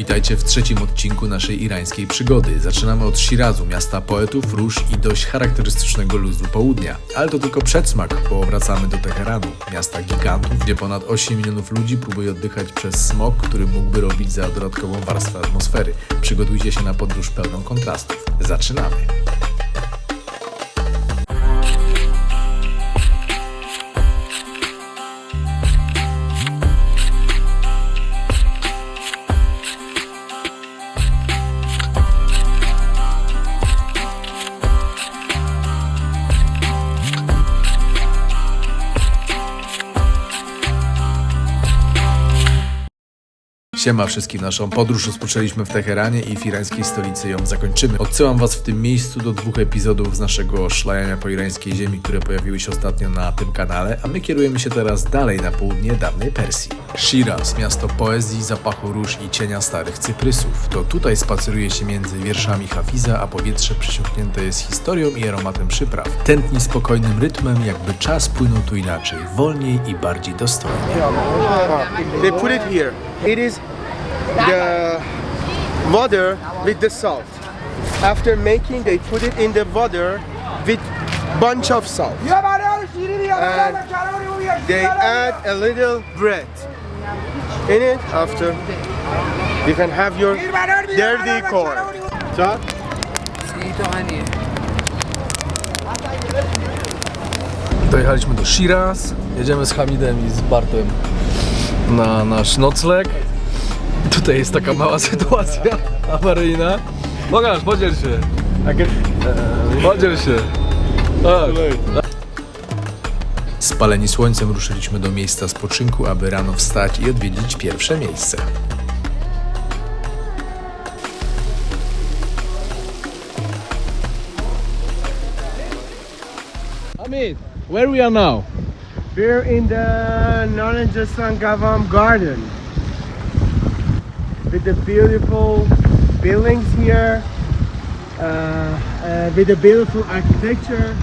Witajcie w trzecim odcinku naszej irańskiej przygody. Zaczynamy od Shirazu, miasta poetów, róż i dość charakterystycznego luzu południa. Ale to tylko przedsmak, bo wracamy do Teheranu, miasta gigantów, gdzie ponad 8 milionów ludzi próbuje oddychać przez smog, który mógłby robić za dodatkową warstwę atmosfery. Przygotujcie się na podróż pełną kontrastów. Zaczynamy! Siema wszystkim, naszą podróż rozpoczęliśmy w Teheranie i w irańskiej stolicy ją zakończymy. Odsyłam was w tym miejscu do dwóch epizodów z naszego szlajania po irańskiej ziemi, które pojawiły się ostatnio na tym kanale, a my kierujemy się teraz dalej na południe dawnej Persji. Shiraz, miasto poezji, zapachu róż i cienia starych cyprysów. To tutaj spaceruje się między wierszami Hafiza, a powietrze przesiąknięte jest historią i aromatem przypraw. Tętni spokojnym rytmem, jakby czas płynął tu inaczej, wolniej i bardziej dostojnie. They put it here. It is the water with the salt. After making, they put it in the water with bunch of salt. And they add a little bread in it. After, you can have your dirty corn. So, Dojechaliśmy do Shiraz, jedziemy z Hamidem i z Bartem na nasz nocleg. Tutaj jest taka mała sytuacja awaryjna. Pokaż, podziel się. Podziel się. Tak. Spaleni słońcem ruszyliśmy do miejsca spoczynku, aby rano wstać i odwiedzić pierwsze miejsce. Hamid, where we are now? we're in the Naranjasan Gavam garden with the beautiful buildings here, uh, uh, with the beautiful architecture,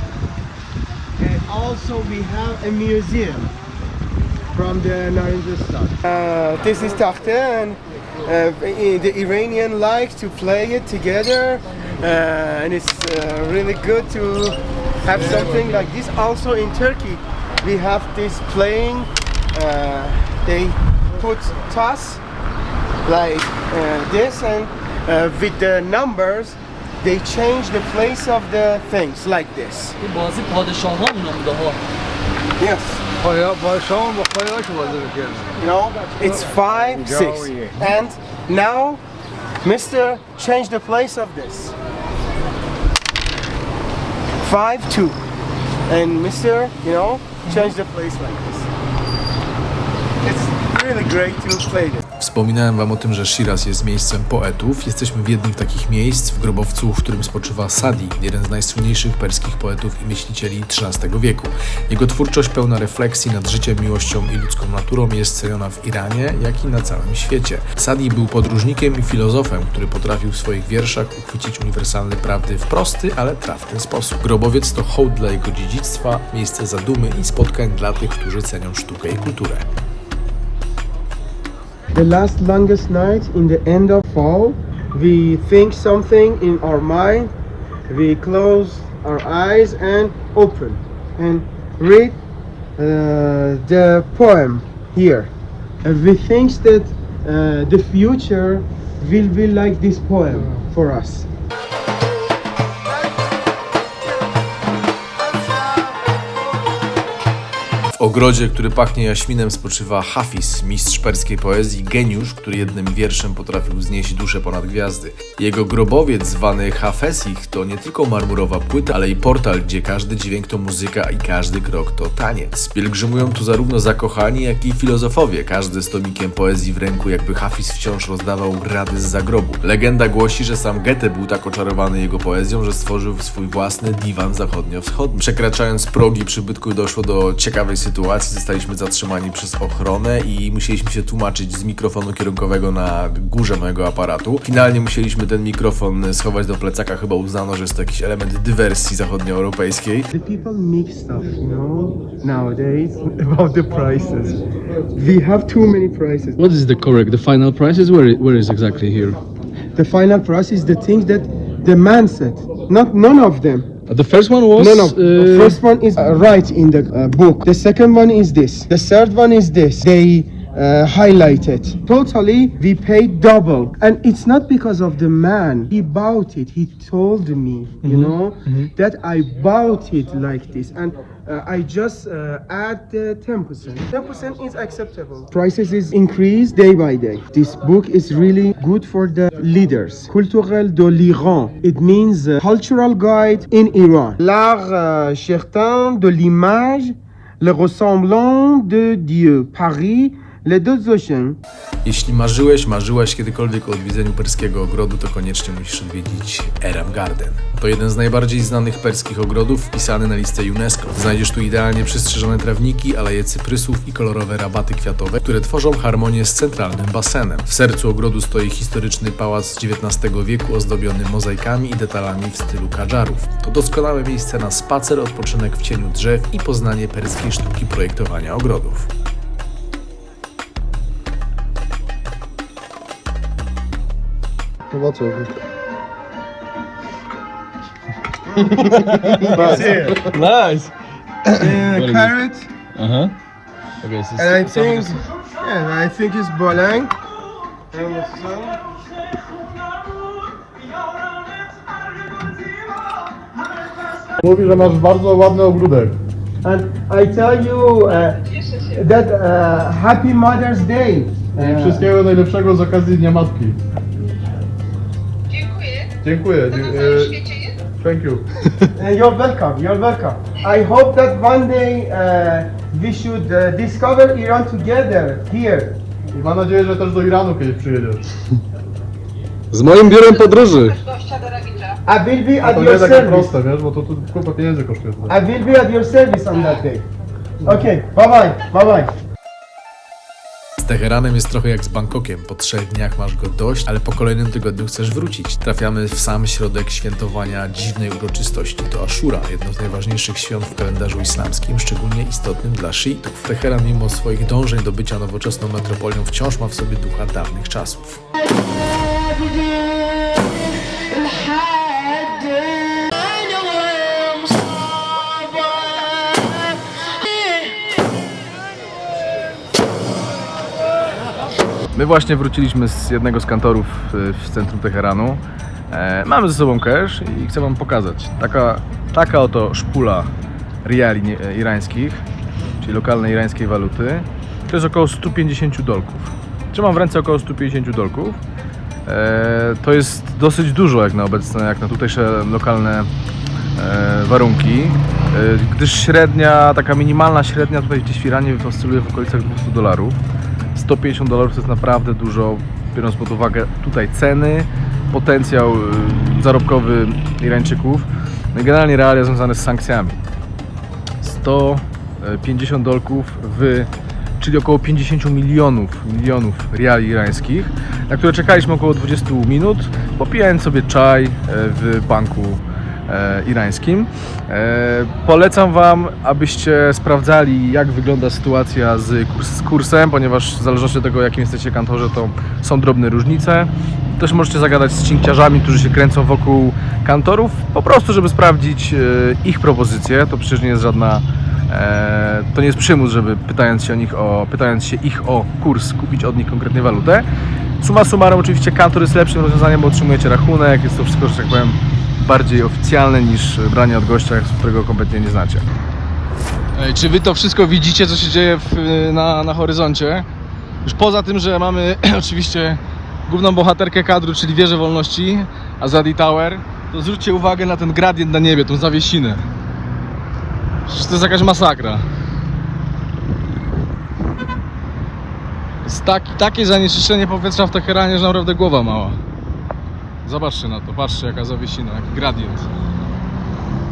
and also we have a museum from the Naranjasan. Uh, this is Takhte and uh, the Iranian like to play it together uh, and it's uh, really good to have something like this. Also in Turkey we have this playing, they put toss like uh, this and uh, with the numbers they change the place of the things like this. Yes. No, it's five, six. And now, Mr. change the place of this. Five, two. And Mr., you know, change the place like this. It's really great to play this. Wspominałem wam o tym, że Shiraz jest miejscem poetów. Jesteśmy w jednym z takich miejsc w grobowcu, w którym spoczywa Sadi, jeden z najsłynniejszych perskich poetów i myślicieli XIII wieku. Jego twórczość pełna refleksji nad życiem, miłością i ludzką naturą jest ceniona w Iranie, jak i na całym świecie. Sadi był podróżnikiem i filozofem, który potrafił w swoich wierszach uchwycić uniwersalne prawdy w prosty, ale trafny sposób. Grobowiec to hołd dla jego dziedzictwa, miejsce zadumy i spotkań dla tych, którzy cenią sztukę i kulturę. The last longest night in the end of fall, we think something in our mind, we close our eyes and open and read uh, the poem here. And we think that uh, the future will be like this poem for us. W ogrodzie, który pachnie jaśminem, spoczywa Hafiz, mistrz perskiej poezji, geniusz, który jednym wierszem potrafił znieść duszę ponad gwiazdy. Jego grobowiec, zwany Hafesich, to nie tylko marmurowa płyta, ale i portal, gdzie każdy dźwięk to muzyka i każdy krok to taniec. Pielgrzymują tu zarówno zakochani, jak i filozofowie, każdy z tomikiem poezji w ręku, jakby Hafiz wciąż rozdawał rady z zagrobu. Legenda głosi, że sam Goethe był tak oczarowany jego poezją, że stworzył swój własny diwan zachodnio-wschodni. Przekraczając progi przybytku doszło do ciekawej sytuacji, sytuacji zostaliśmy zatrzymani przez ochronę i musieliśmy się tłumaczyć z mikrofonu kierunkowego na górze mojego aparatu. Finalnie musieliśmy ten mikrofon schować do plecaka, chyba uznano, że jest to jakiś element dywersji zachodnioeuropejskiej. The people mix stuff, you know, nowadays about the prices. We have too many prices. What is the correct, the final prices? Where, i- where is exactly here? The final price is the things that the man said, not none of them. The first one was. No, no. uh, The first one is uh, right in the uh, book. The second one is this. The third one is this. They uh, highlighted. Totally, we paid double, and it's not because of the man. He bought it. He told me, you know, that I bought it like this, and uh, I just uh, add the ten percent. Ten percent is acceptable. Prices is increased day by day. This book is really good for the leaders. Culturel de l'Iran. It means uh, cultural guide in Iran. L'art euh, certain de l'image, le ressemblant de Dieu. Paris, oceans. Jeśli marzyłeś, marzyłaś kiedykolwiek o odwiedzeniu perskiego ogrodu, to koniecznie musisz odwiedzić Eram Garden. To jeden z najbardziej znanych perskich ogrodów, wpisany na listę UNESCO. Znajdziesz tu idealnie przystrzyżone trawniki, aleje cyprysów i kolorowe rabaty kwiatowe, które tworzą harmonię z centralnym basenem. W sercu ogrodu stoi historyczny pałac z XIX wieku ozdobiony mozaikami i detalami w stylu kadżarów. To doskonałe miejsce na spacer, odpoczynek w cieniu drzew i poznanie perskiej sztuki projektowania ogrodów. Nice. Uh, carrot, Uh huh. Okay, so and I think, yeah, I think it's bolang. And so- Mówi, że masz bardzo ładny ogródek. And I tell you uh, that uh, Happy Mother's Day. I Uh, wszystkiego najlepszego z okazji Dnia Matki. Dziękuję. Dziękuję. To na całym e, świecie jest? Thank you. Uh, you're welcome. You're welcome. I hope that one day uh, we should uh, discover Iran together here. I mam nadzieję, że też do Iranu kiedyś przyjedziesz. Z moim biurem podróży. Masz gościa do Rawicza. I will be A at to nie your takie service. proste, wiesz, bo to tu kupę pieniędzy kosztuje. I will be at your service on that day. Okay. Bye bye. Bye bye. Teheranem jest trochę jak z Bangkokiem. Po trzech dniach masz go dość, ale po kolejnym tygodniu chcesz wrócić. Trafiamy w sam środek świętowania dziwnej uroczystości. To Ashura, jedno z najważniejszych świąt w kalendarzu islamskim, szczególnie istotnym dla szyitów. Teheran, mimo swoich dążeń do bycia nowoczesną metropolią, wciąż ma w sobie ducha dawnych czasów. My właśnie wróciliśmy z jednego z kantorów y, w centrum Teheranu. E, mamy ze sobą cash i chcę Wam pokazać. Taka, taka oto szpula riali e, irańskich, czyli lokalnej irańskiej waluty. To jest około 150 dolków. Trzymam w ręce około 150 dolków. E, to jest dosyć dużo jak na obecne, jak na tutejsze lokalne warunki, gdyż średnia, taka minimalna średnia tutaj gdzieś w Iranie oscyluje w okolicach 200 dolarów. 150 dolarów to jest naprawdę dużo, biorąc pod uwagę tutaj ceny, potencjał y, zarobkowy Irańczyków, no i generalnie realia związane z sankcjami. 150 dolków w, czyli około 50 milionów, milionów riali irańskich, na które czekaliśmy około 20 minut, popijając sobie czaj e, w banku e, irańskim. E, polecam Wam, abyście sprawdzali, jak wygląda sytuacja z, kurs, z kursem, ponieważ w zależności od tego, jakim jesteście kantorze, to są drobne różnice. Też możecie zagadać z cinkciarzami, którzy się kręcą wokół kantorów, po prostu, żeby sprawdzić e, ich propozycje. To przecież nie jest żadna E, to nie jest przymus, żeby pytając się, o nich o, pytając się ich o kurs, kupić od nich konkretnie walutę. Suma summarum oczywiście kantor jest lepszym rozwiązaniem, bo otrzymujecie rachunek, jest to wszystko, że tak powiem, bardziej oficjalne niż branie od gościa, którego kompletnie nie znacie. Ej, czy wy to wszystko widzicie, co się dzieje w, na, na horyzoncie? Już poza tym, że mamy oczywiście główną bohaterkę kadru, czyli wieżę wolności, Azadi Tower, to zwróćcie uwagę na ten gradient na niebie, tą zawiesinę. Przecież to jest jakaś masakra. Jest taki, takie zanieczyszczenie powietrza w Teheranie, że naprawdę głowa mała. Zobaczcie na to, patrzcie jaka zawiesina, jaki gradient.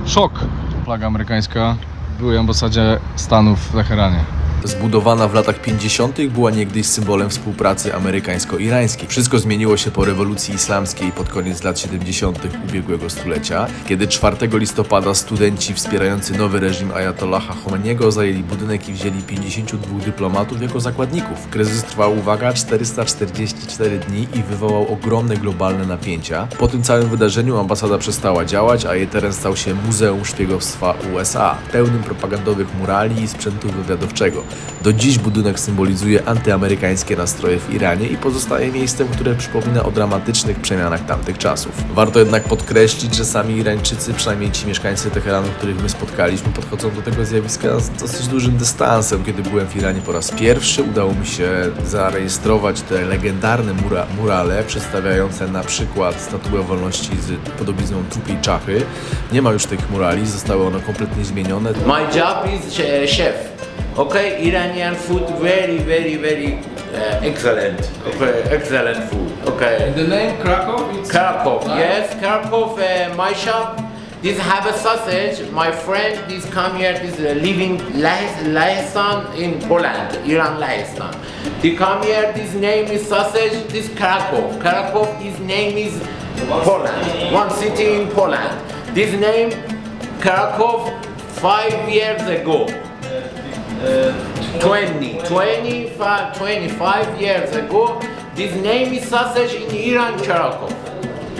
Szok. Flaga amerykańska byłej ambasadzie Stanów w Teheranie. Zbudowana w latach 50. była niegdyś symbolem współpracy amerykańsko-irańskiej. Wszystko zmieniło się po rewolucji islamskiej pod koniec lat 70. ubiegłego stulecia, kiedy 4 listopada studenci wspierający nowy reżim Ayatollaha Khomeiniego zajęli budynek i wzięli 52 dyplomatów jako zakładników. Kryzys trwał, uwaga, 444 dni i wywołał ogromne globalne napięcia. Po tym całym wydarzeniu ambasada przestała działać, a jej teren stał się Muzeum Szpiegostwa USA, pełnym propagandowych murali i sprzętu wywiadowczego. Do dziś budynek symbolizuje antyamerykańskie nastroje w Iranie i pozostaje miejscem, które przypomina o dramatycznych przemianach tamtych czasów. Warto jednak podkreślić, że sami Irańczycy, przynajmniej ci mieszkańcy Teheranu, których my spotkaliśmy, podchodzą do tego zjawiska z dosyć dużym dystansem. Kiedy byłem w Iranie po raz pierwszy, udało mi się zarejestrować te legendarne mura murale przedstawiające na przykład statuę wolności z podobizną trupiej czachy. Nie ma już tych murali, zostały one kompletnie zmienione. My job is uh, chef. Okay, Iranian food very, very, very uh, excellent. Okay, excellent food. Okay. The name Krakow? Krakow, yes, Krakow. Uh, my shop. This have a sausage. My friend, this come here. This uh, living Lahistan in Poland, Iran, Lahistan. They come here. This name is sausage. This Krakow. Krakow. His name is Poland. One city in Poland. This name Krakow. Five years ago. 20, 25, 25 years ago, this name is sausage in Iran, Krakow.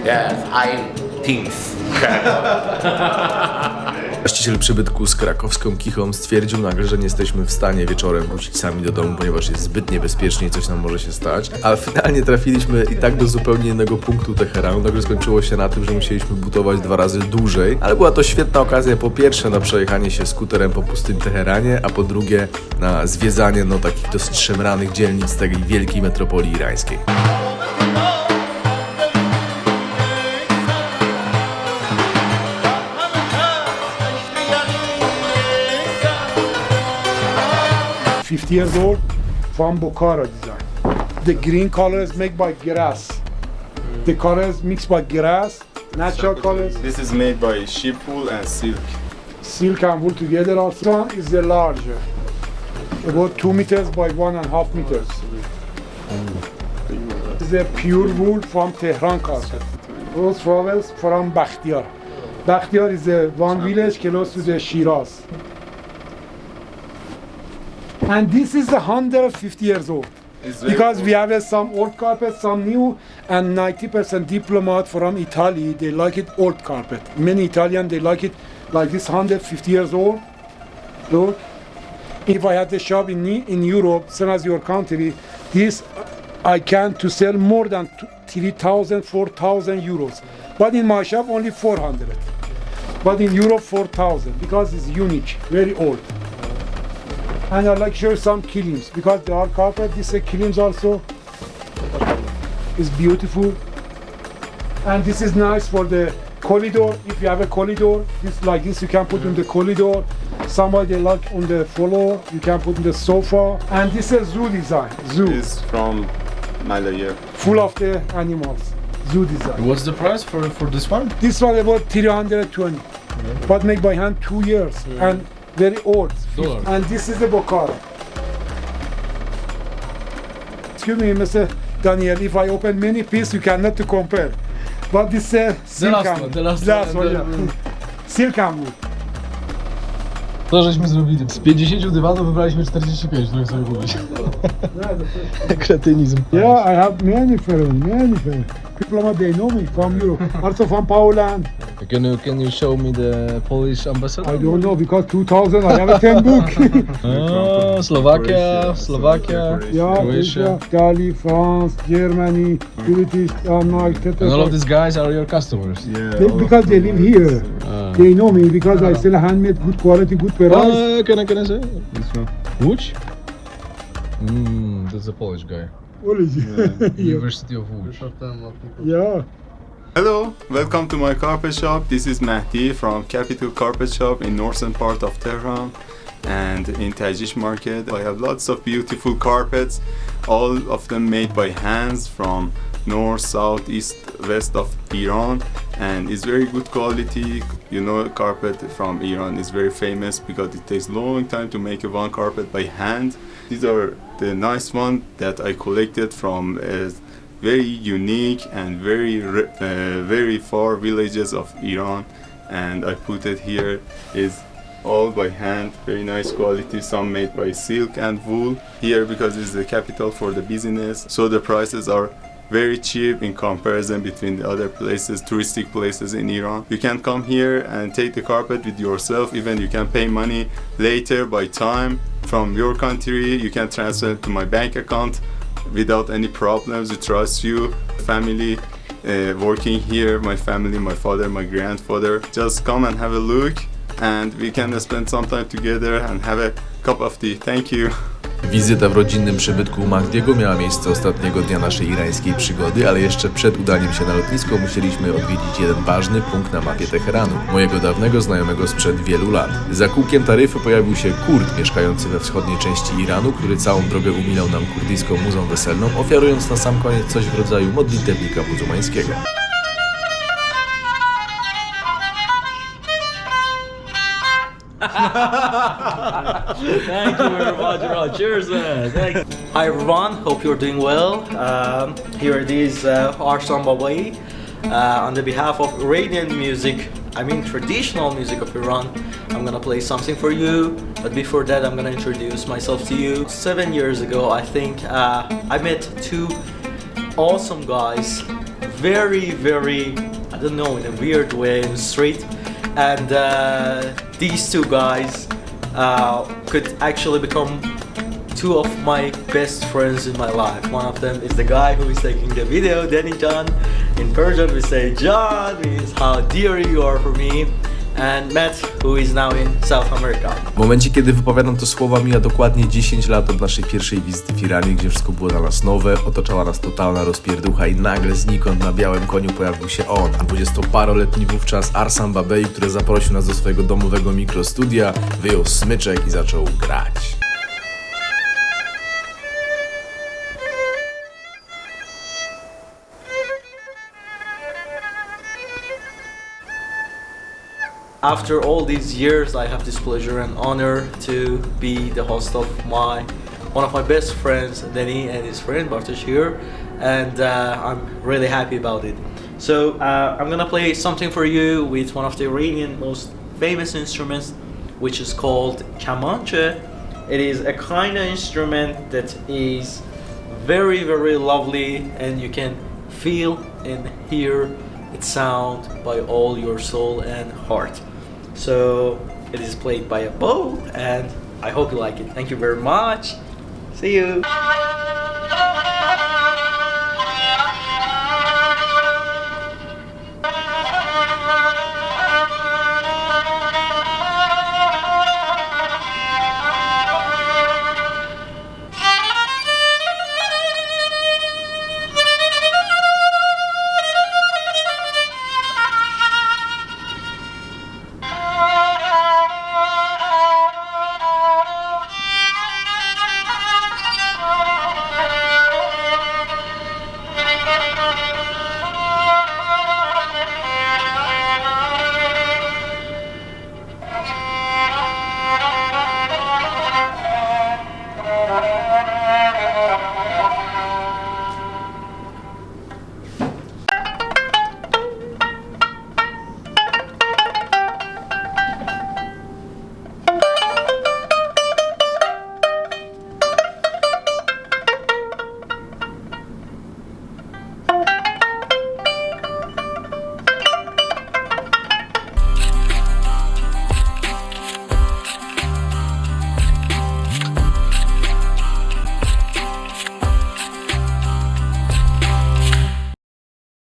Yes, I think. Właściciel przybytku z krakowską kichą stwierdził nagle, że nie jesteśmy w stanie wieczorem wrócić sami do domu, ponieważ jest zbyt niebezpiecznie i coś nam może się stać. Ale finalnie trafiliśmy i tak do zupełnie innego punktu Teheranu. Nagle skończyło się na tym, że musieliśmy budować dwa razy dłużej, ale była to świetna okazja po pierwsze na przejechanie się skuterem po pustym Teheranie, a po drugie na zwiedzanie no takich dosyć szemranych dzielnic tej wielkiej metropolii irańskiej. Fifty years old from Bukhara design. The green color is made by grass. The color is mixed by grass, natural colors, This is made by sheep wool and silk. silk and wool together. Also, one is the larger, about two meters by one and a half meters. This is a pure wool from Tehran culture. Those travels from Bakhtiar. Bakhtiar is a one village close to the Shiraz. And this is 150 years old. Because we have uh, some old carpet, some new, and 90% diplomat from Italy, they like it old carpet. Many Italian, they like it like this 150 years old. Look, if I had a shop in, in Europe, same as your country, this I can to sell more than 3,000, 4,000 euros. But in my shop, only 400. But in Europe, 4,000 because it's unique, very old. And I like to show some kilims because they are carpet. This uh, kilims also is beautiful. And this is nice for the corridor. If you have a corridor, this like this you can put in the mm. corridor. Somebody like on the floor, you can put in the sofa. And this is zoo design. Zoo, is from Malaya. full of the animals. Zoo design. What's the price for, for this one? This one about 320, mm. but made by hand two years mm. and very old. Dollar. And this is the Bokhara. Excuse me, Mr. Daniel, if I open many pieces, you cannot to compare. But this uh, silk last one, the last Last one, yeah. Silk and wood. To żeśmy zrobili. Z 50 dywanów wybraliśmy 45, które sobie kupić. Kretynizm. Yeah, I have many friends, many friends. People they know me from Europe, also from Poland. Can you, can you show me the Polish ambassador? I don't know because 2000 I have a 10 book. O, Slovakia, Slovakia, yeah, Croatia. Italy, France, Germany, British, United And all of these guys are your customers. Yeah. They, because they live here. They know me because I sell handmade, good quality, good price. Uh, can I can I say? This one. Łódź? Mm, that's a Polish guy. What is it? University of Łódź. yeah. Hello, welcome to my carpet shop. This is Mahdi from Capital Carpet Shop in northern part of Tehran and in Tajish Market. I have lots of beautiful carpets, all of them made by hands from north, south, east, west of Iran and it's very good quality. you know carpet from Iran is very famous because it takes long time to make a one carpet by hand. These are the nice one that I collected from uh, very unique and very uh, very far villages of Iran and I put it here. Is all by hand very nice quality some made by silk and wool here because it's the capital for the business. So the prices are very cheap in comparison between the other places touristic places in Iran. You can come here and take the carpet with yourself. Even you can pay money later by time from your country. You can transfer to my bank account without any problems. We trust you family uh, working here my family my father my grandfather. Just come and have a look and we can spend some time together and have a cup of tea. Thank you Wizyta w rodzinnym przybytku Mahdiego miała miejsce ostatniego dnia naszej irańskiej przygody, ale jeszcze przed udaniem się na lotnisko musieliśmy odwiedzić jeden ważny punkt na mapie Teheranu, mojego dawnego znajomego sprzed wielu lat. Za kółkiem taryfy pojawił się Kurd mieszkający we wschodniej części Iranu, który całą drogę umilał nam kurdyjską muzą weselną, ofiarując na sam koniec coś w rodzaju modlitewnika muzułmańskiego. Thank you very much, bro. Cheers, man. Thanks. Hi, everyone. Hope you're doing well. Um, here it is, uh, Arslan Babai. Uh, on the behalf of Iranian music, I mean traditional music of Iran, I'm gonna play something for you. But before that, I'm gonna introduce myself to you. Seven years ago, I think, uh, I met two awesome guys. Very, very, I don't know, in a weird way, in the street. And uh, these two guys uh, could actually become two of my best friends in my life. One of them is the guy who is taking the video, Danny John. In Persian, we say John means how dear you are for me. And Matt, who is now in South America. W momencie, kiedy wypowiadam te słowa, mija dokładnie 10 lat od naszej pierwszej wizyty w Iranie, gdzie wszystko było dla nas nowe, otaczała nas totalna rozpierducha i nagle znikąd na białym koniu pojawił się on, dwudziestoparoletni wówczas Arsan Babei, który zaprosił nas do swojego domowego mikrostudia, wyjął smyczek i zaczął grać. After all these years, I have this pleasure and honor to be the host of my one of my best friends, Denny, and his friend Bartosz here, and uh, I'm really happy about it. So uh, I'm gonna play something for you with one of the Iranian most famous instruments, which is called kamanche. It is a kind of instrument that is very very lovely, and you can feel and hear its sound by all your soul and heart. So it is played by a bow, and I hope you like it. Thank you very much. See you.